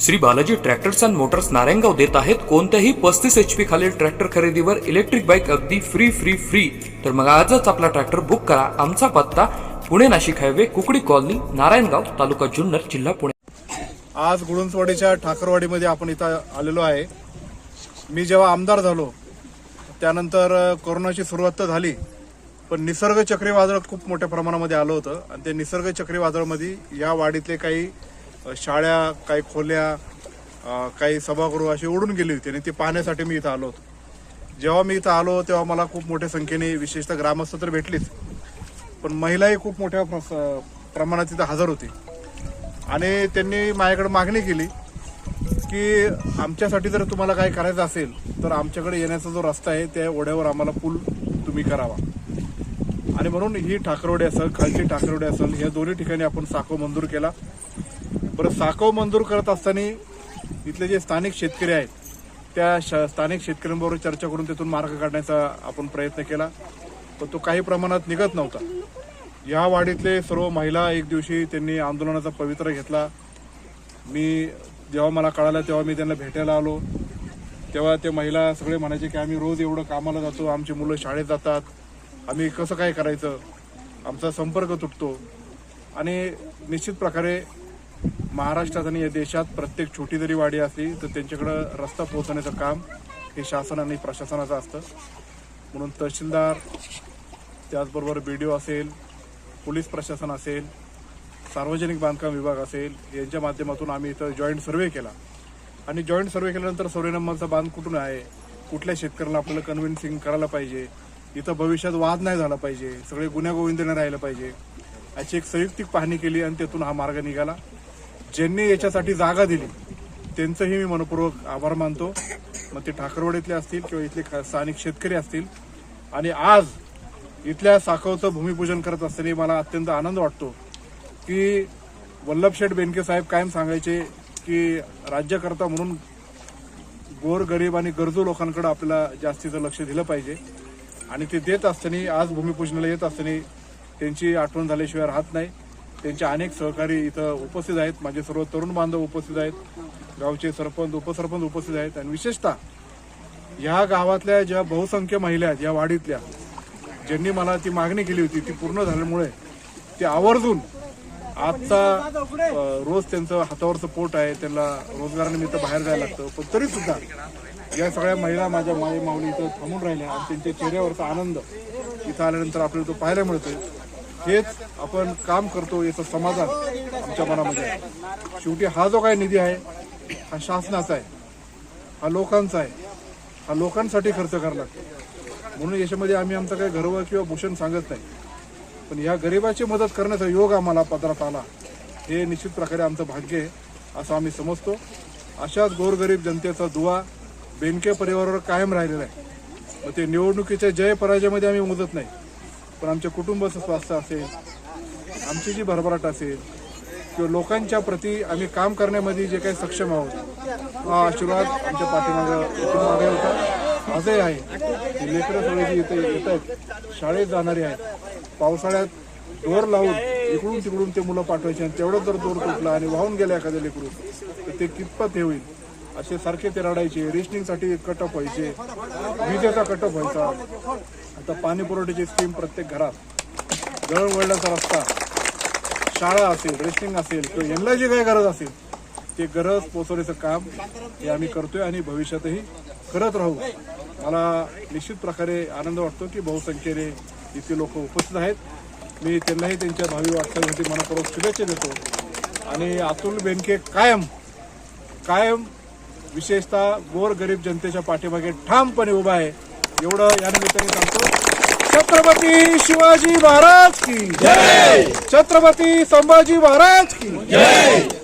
Shri Balaji tractors and motors Narayangaon देत आहेत कोणत्याही पस्तीस एच पी खालील ट्रॅक्टर खरेदीवर इलेक्ट्रिक बाईक अगदी फ्री फ्री फ्री तर मग आजच आपला ट्रॅक्टर बुक करा. आमचा पत्ता पुणे नाशिक हायवे कुकडी कॉलनी नारायणगाव तालुका जुन्नर जिल्हा पुणे. आज गुळुंचवाडीच्या ठाकरवाडीमध्ये आपण इथं आलेलो आहे. मी जेव्हा आमदार झालो त्यानंतर कोरोनाची सुरुवात तर झाली पण निसर्ग चक्रीवादळ खूप मोठ्या प्रमाणामध्ये आलं होतं. आणि ते निसर्ग चक्रीवादळामध्ये या वाडीतले काही शाळा काही खोल्या काही सभागृह असे उडून गेली होती आणि ते पाहण्यासाठी मी इथं आलो होतो. जेव्हा मी इथं आलो तेव्हा मला खूप मोठ्या संख्येने विशेषतः ग्रामस्थ तर भेटलीच. पण महिलाही खूप मोठ्या प्र- प्रमाणात तिथं हजर होती. आणि त्यांनी माझ्याकडे मागणी केली की आमच्यासाठी जर तुम्हाला काय करायचं असेल तर आमच्याकडे येण्याचा जो रस्ता आहे त्या ओढ्यावर आम्हाला पूल तुम्ही करावा. आणि म्हणून ही ठाकरवडी असेल खालची ठाकरवडी असेल या दोन्ही ठिकाणी आपण साखो मंजूर केला. बरं साखव मंजूर करत असताना इथले जे स्थानिक शेतकरी आहेत त्या श स्थानिक शेतकऱ्यांबरोबर चर्चा करून तिथून मार्ग काढण्याचा आपण प्रयत्न केला. पण तो काही प्रमाणात निघत नव्हता. या वाडीतले सर्व महिला एक दिवशी त्यांनी आंदोलनाचा पवित्रा घेतला. मी जेव्हा मला कळालं तेव्हा मी त्यांना भेटायला आलो. तेव्हा ते महिला सगळे म्हणायचे की आम्ही रोज एवढं कामाला जातो आमची मुलं शाळेत जातात. आम्ही कसं काय करायचं? आमचा संपर्क तुटतो. आणि निश्चित प्रकारे महाराष्ट्रात आणि या देशात प्रत्येक छोटी जरी वाडी असली तर त्यांच्याकडं रस्ता पोहोचवण्याचं काम हे शासन आणि प्रशासनाचं असतं. म्हणून तहसीलदार त्याचबरोबर बी डी ओ असेल पोलीस प्रशासन असेल सार्वजनिक बांधकाम विभाग असेल यांच्या माध्यमातून आम्ही इथं जॉईंट सर्वे केला. आणि जॉईंट सर्वे केल्यानंतर सर्वे नंबरचा बांध कुठून आहे? कुठल्या शेतकऱ्याला आपल्याला कन्व्हिन्सिंग करायला पाहिजे? इथं भविष्यात वाद नाही झाला पाहिजे. सगळे गुन्ह्या राहिलं पाहिजे. याची एक संयुक्तिक पाहणी केली आणि त्यातून हा मार्ग निघाला. ज्यांनी याच्यासाठी जागा दिली त्यांचंही मी मनपूर्वक आभार मानतो. मग ते ठाकरवाडीतले असतील किंवा इथले स्थानिक शेतकरी असतील. आणि आज इथल्या साखवचं भूमिपूजन करत असताना मला अत्यंत आनंद वाटतो की वल्लभशेठ बेनके साहेब कायम सांगायचे की राज्यकर्ता म्हणून गोर गरीब आणि गरजू लोकांकडे आपल्याला जास्तीचं लक्ष दिलं पाहिजे. आणि ते देत असताना आज भूमिपूजनाला येत असताना त्यांची आठवण झाल्याशिवाय राहत नाही. त्यांचे अनेक सहकारी इथं उपस्थित आहेत. माझे सर्व तरुण बांधव उपस्थित आहेत. गावचे सरपंच उपसरपंच उपस्थित आहेत. आणि विशेषतः ह्या गावातल्या ज्या बहुसंख्य महिला आहेत या वाडीतल्या ज्यांनी मला ती मागणी केली होती ती पूर्ण झाल्यामुळे ते आवर्जून आजचा रोज त्यांचं हातावरचं पोट आहे. त्यांना रोजगारानिमित्त बाहेर जायला लागतं. पण तरी सुद्धा या सगळ्या महिला माझ्या माई माऊली इथं थांबून राहिल्या आणि त्यांच्या चेहऱ्यावरचा आनंद इथं आल्यानंतर आपल्याला तो पाहायला मिळतोय. हेच आपण काम करतो याचं समाधान आमच्या मनामध्ये आहे. शेवटी हा जो काही निधी आहे हा शासनाचा आहे. हा लोकांचा आहे. हा लोकांसाठी खर्च करावा लागतो. म्हणून याच्यामध्ये आम्ही आमचं काही गर्व किंवा भूषण सांगत नाही. पण या गरिबाची मदत करण्याचा योग आम्हाला पदरात आला. हे निश्चित प्रकारे आमचं भाग्य आहे असं आम्ही समजतो. अशाच गोरगरीब जनतेचा दुवा बेनके परिवारावर कायम राहिलेला आहे. मग ते निवडणुकीच्या जय पराजयामध्ये आम्ही मोजत नाही. पण आमच्या कुटुंबाचं स्वास्थ्य असेल आमची जी भरभराट असेल किंवा लोकांच्या प्रती आम्ही काम करण्यामध्ये जे काही सक्षम आहोत हा आशीर्वाद आमच्या पाठीमागं इथून होता. आजही आहे. लेकरं सगळे जी इथे येत आहेत शाळेत जाणारे आहेत पावसाळ्यात दोर लावून इकडून तिकडून ते मुलं पाठवायचे आणि तेवढं जर दोर तुटला आणि वाहून गेल्या एखाद्या लेकरून तर ते कितपत हे होईल? असे सारखे ते रडायचे. रेशनिंगसाठी कटअप व्हायचे. विजेचा कटअप व्हायचा. आता पाणी पुरवठ्याची स्कीम प्रत्येक घरात. दळणवळणाचा रस्ता. शाळा असेल रेस्टिंग असेल किंवा यांना जी काही गरज असेल ते गरज पोचवण्याचं काम हे आम्ही करतोय आणि भविष्यातही करत राहू. मला निश्चित प्रकारे आनंद वाटतो की बहुसंख्येने इथे लोक उपस्थित आहेत. मी त्यांनाही त्यांच्या भावी वाटचालीसाठी मनापूर्वक शुभेच्छा देतो. आणि अतुल बेनके कायम कायम विशेषतः गोर गरीब जनतेच्या पाठीमागे ठामपणे उभा आहे. एवढं या निमित्ताने सांगतो. छत्रपती शिवाजी महाराज की जय! छत्रपती संभाजी महाराज की जय!